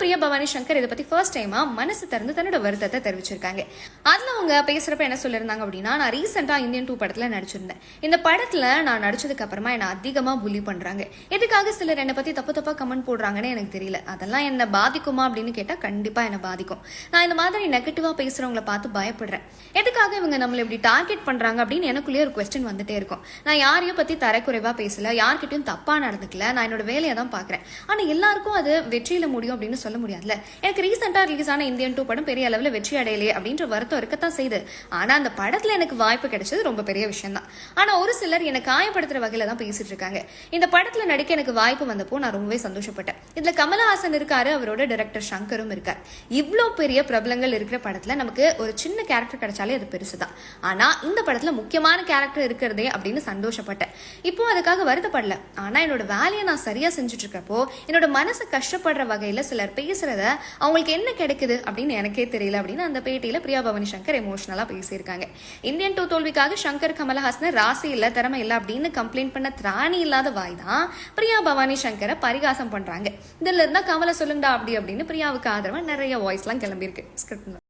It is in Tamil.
பிரியா பவானி சங்கர் இதை பத்தி ஃபர்ஸ்ட் டைமா மனசு திறந்து தன்னோட வருத்தத்தை தெரிவிச்சிருக்காங்க. அதுல அவங்க பேசுறப்ப என்ன சொல்லியிருந்தாங்க அப்படின்னா நான் ரீசெண்டா இந்தியன் டூ படத்துல நடிச்சிருந்தேன். இந்த படத்துல நான் நடிச்சதுக்கு அப்புறமா என்ன அதிகமா புலி பண்றாங்க. எதுக்காக சிலர் என்னை பத்தி தப்பு தப்பா கமெண்ட் போடுறாங்கன்னு எனக்கு தெரியல. அதெல்லாம் என்ன பாதிக்குமா அப்படின்னு கேட்டா கண்டிப்பா என்ன பாதிக்கும். நான் இந்த மாதிரி நெகட்டிவா பேசுறவங்கள பார்த்து பயப்படுறேன். எதுக்காக இவங்க நம்மளை இப்படி டார்கெட் பண்றாங்க அப்படின்னு எனக்குள்ளேயே ஒரு கொஸ்டின் வந்துட்டே இருக்கும். நான் யாரையும் பத்தி தரக்குறைவா பேசல யார்கிட்டயும் தப்பா நடந்துக்கல நான் என்னோட வேலையை தான் பாக்குறேன் ஆனா எல்லாருக்கும் அது வெற்றியில முடியும் அப்படின்னு சொல்ல முடியாதுல்ல. எனக்கு ரீசெண்டாக ரிலீஸ் ஆன இந்தியன் டூ படம் பெரிய அளவில் வெற்றி அடையலையே அப்படின்ற வருத்தம் இருக்கத்தான் செய்யுது ஆனா அந்த படத்துல எனக்கு வாய்ப்பு கிடைச்சது ரொம்ப பெரிய விஷயம் தான் ஆனா ஒரு சிலர் என்னை காயப்படுத்துற வகையில தான் பேசிட்டு இருக்காங்க. இந்த படத்துல நடிக்க எனக்கு வாய்ப்பு வந்தப்போ நான் ரொம்பவே சந்தோஷப்பட்டேன். இதுல கமலஹாசன் இருக்காரு அவரோட டைரக்டர் சங்கரும் இருக்கார். இவ்வளோ பெரிய பிரபலங்கள் இருக்கிற படத்துல நமக்கு ஒரு சின்ன கேரக்டர் கிடைச்சாலே அது பெருசு தான் ஆனா இந்த படத்துல முக்கியமான கேரக்டர் இருக்கிறதே அப்படின்னு சந்தோஷப்பட்டேன். இப்போ அதுக்காக வருத்தப்படல. ஆனா என்னோட வேலையை நான் சரியா செஞ்சுட்டு இருக்கப்போ என்னோட மனசு கஷ்டப்படுற வகையில் சிலர் பேசுறத அவங்களுக்கு என்ன கிடைக்குது அப்படின்னு எனக்கே தெரியல அப்படின்னு அந்த பேட்டியில பிரியா பவானி சங்கர் எமோஷனலா பேசியிருக்காங்க. இந்தியன் டூ தோல்விக்காக சங்கர் கமலஹாசன் ராசி இல்ல திறமை இல்ல அப்படின்னு கம்ப்ளைண்ட் பண்ண திராணி இல்லாத வாய் தான் பிரியா பவானி சங்கரை பரிகாசம் பண்றாங்க. இதுல இருந்தா கமலை சொல்லுண்டா அப்படி அப்படின்னு பிரியாவுக்கு ஆதரவா நிறைய வாய்ஸ்லாம் கிளம்பியிருக்கு. ஸ்கிரிப்ட்